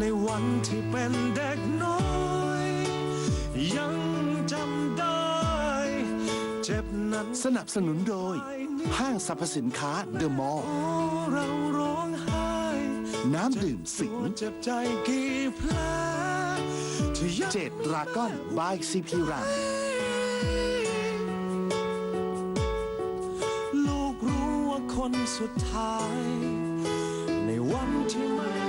ในวันที่เป็นเด็กน้อย ยังจำได้ เจ็บนั้นสนับสนุนโดย ห้างสรรพสินค้าเดอะมอลล์เน้ำดื่มสิง เจ็บใจกี่แลเจ็ดรากอนบายซีพีรันลูกรู้ว่าคนสุดท้าย ในวันที่ไม่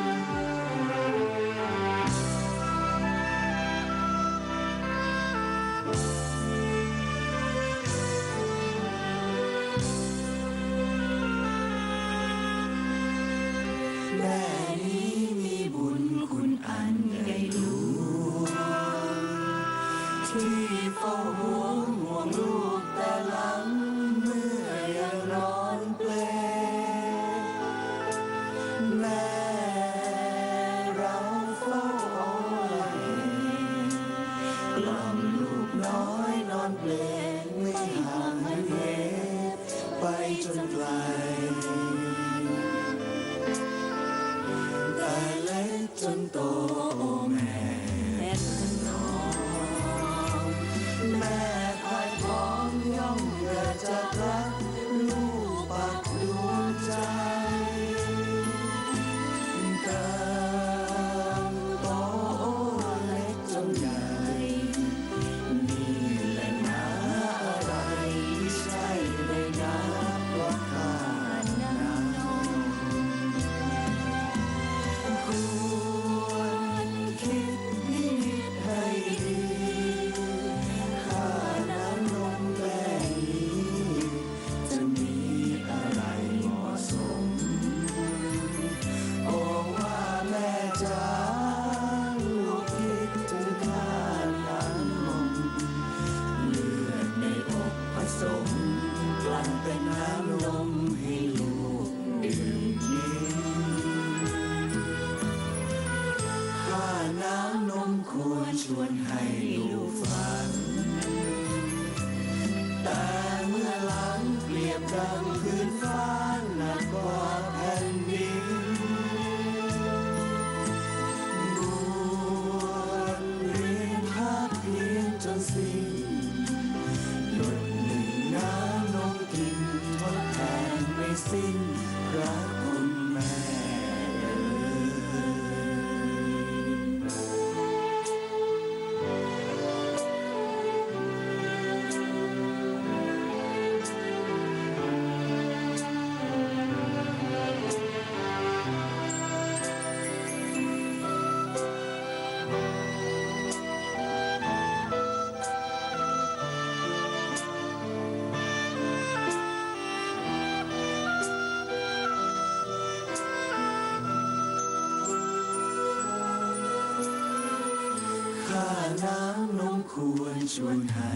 ควรชวนให้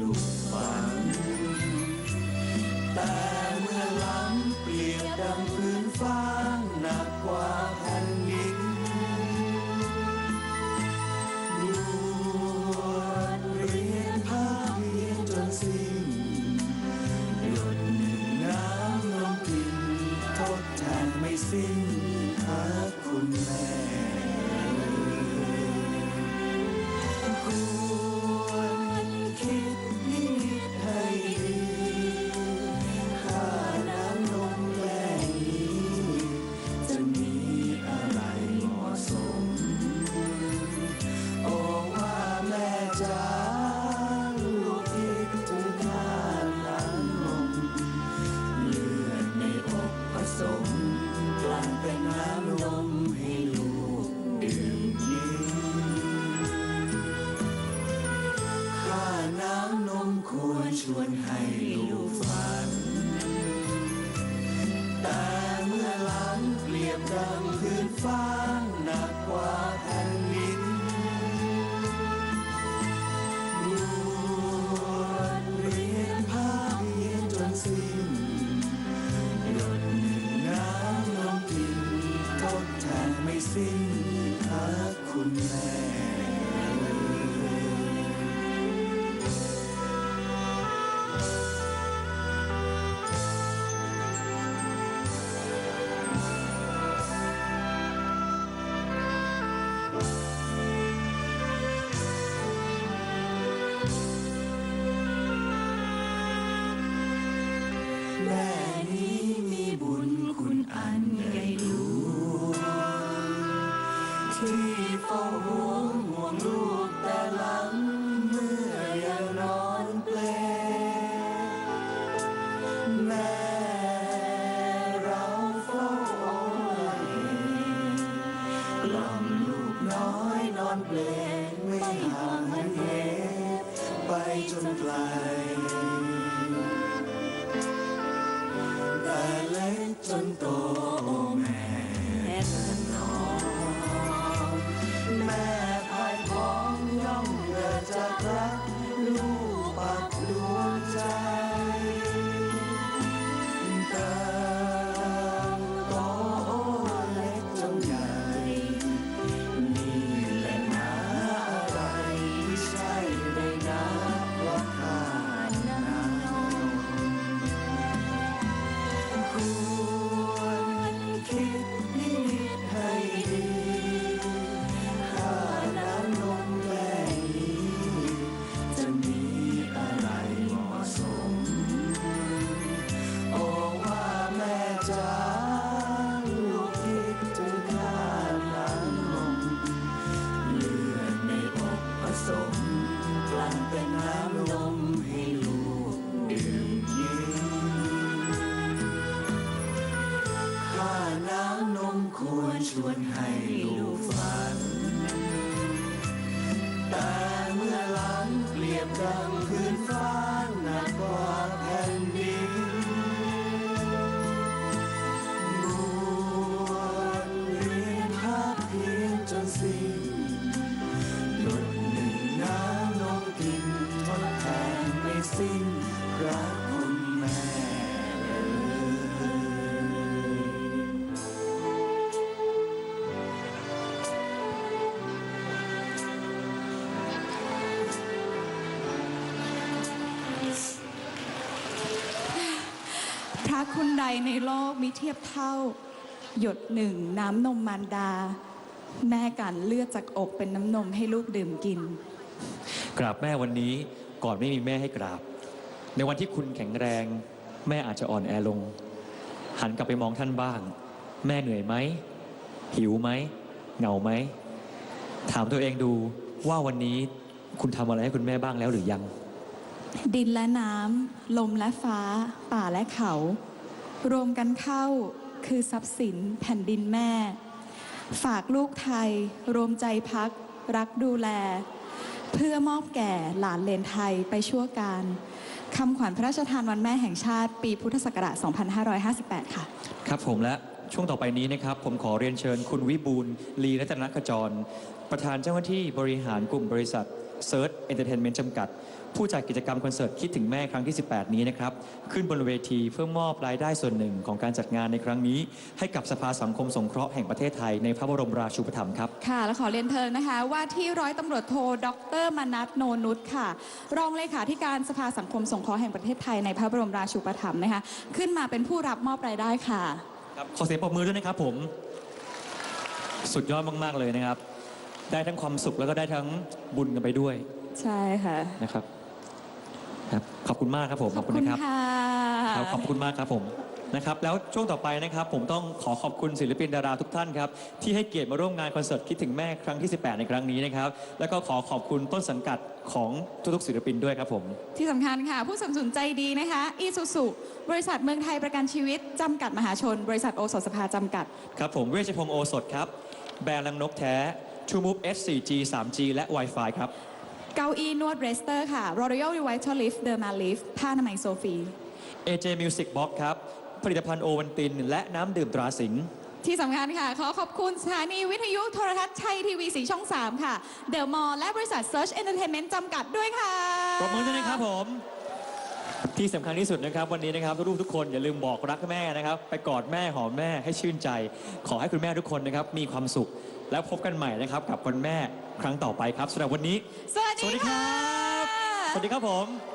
ลูกฟังแต่ ชวนให้อยู่ฝัน แต่เมื่อหลังเปลี่ยนดังพื้นฟ้า ไกลแต่เล็กจนโตแม่ พระคุณใดในโลกมิเทียบเท่า หยดหนึ่งน้ำนมมารดา แม่กันเลือดจากอกเป็นน้ำนมให้ลูกดื่มกิน กราบแม่วันนี้ก่อนไม่มีแม่ให้กราบ ในวันที่คุณแข็งแรง แม่อาจจะอ่อนแอลง หันกลับไปมองท่านบ้าง แม่เหนื่อยไหม หิวไหม เหงาไหม ถามตัวเองดูว่าวันนี้คุณทำอะไรให้คุณแม่บ้างแล้วหรือยัง ดินและน้ำ ลมและฟ้า ป่าและเขา รวมกันเข้าคือทรัพย์สินแผ่นดินแม่ ฝากลูกไทย รวมใจพัก รักดูแล เพื่อมอบแก่หลานเลนไทยไปชั่วการคำขวัญพระราชทานวันแม่แห่งชาติ ปีพุทธศักราช 2558 ค่ะ ครับผมและช่วงต่อไปนี้นะครับ ผมขอเรียนเชิญคุณวิบูลย์ลีรัตนกจร ประธานเจ้าหน้าที่บริหารกลุ่มบริษัทเซิร์ชเอนเตอร์เทนเมนต์จำกัด ผู้จัดกิจกรรมคอนเสิร์ตคิดถึงแม่ครั้งที่ 18 นี้นะครับ ขึ้นบนเวทีเพื่อมอบรายได้ส่วนหนึ่งของการจัดงานในครั้งนี้ ให้กับสภาสังคมสงเคราะห์แห่งประเทศไทยในพระบรมราชูปถัมภ์ครับ ค่ะ และขอเรียนเทิญนะคะ ว่าที่ร้อยตำรวจโทดรมนัทโนนุชค่ะ รองเลขาธิการสภาสังคมสงเคราะห์แห่งประเทศไทยในพระบรมราชูปถัมภ์นะคะ ขึ้นมาเป็นผู้รับมอบรายได้ค่ะครับขอเสียงปรบมือด้วยนะครับผม สุดยอดมาก ๆ เลยนะครับ ได้ทั้งความสุขแล้วก็ได้ทั้งบุญกันไปด้วย ใช่ค่ะ นะครับครับ ขอบคุณมากครับผมขอบคุณนะครับค่ะครับขอบคุณมากครับผมนะครับแล้วช่วงต่อไปนะครับผมต้องขอขอบคุณศิลปินดาราทุกท่านครับที่ให้เกียรติมาร่วมงานคอนเสิร์ตคิดถึงแม่ครั้งที่ 18 ในครั้งนี้นะครับแล้วก็ขอขอบคุณต้นสังกัดของทุกๆศิลปินด้วยครับผม ที่สำคัญค่ะ ผู้สนับสนุนใจดีนะคะอีซูซูบริษัทเมืองไทยประกันชีวิตจำกัดมหาชน บริษัทโอสถสภาจำกัดครับผมเวชพงศ์โอสถครับแบรนด์ลังนกแท้ True Move S4G 3G และ Wi-Fi ครับ เก้าอี้นวดเรสเตอร์ค่ะ Royal Revitalift Derma Lift ผ้าอนามัยโซฟี AJ Music Box ครับ ผลิตภัณฑ์โอวันติน และน้ำดื่มตราสิงห์ที่สำคัญค่ะ ขอขอบคุณสถานีวิทยุโทรทัศน์ชัยทีวีสีช่อง 3 ค่ะเดอะมอลและบริษัท Search Entertainment จำกัดด้วยค่ะปรบมือด้วยนะครับผม ที่สำคัญที่สุดนะครับ วันนี้นะครับทุกๆทุกคนอย่าลืมบอกรักแม่นะครับ ไปกอดแม่หอมแม่ให้ชื่นใจ ขอให้คุณแม่ทุกคนนะครับมีความสุข แล้วพบกันใหม่นะครับกับวันแม่ครั้งต่อไปครับสำหรับวันนี้ สวัสสวัสดีดีคค่ะรับ สวัสดีครับผม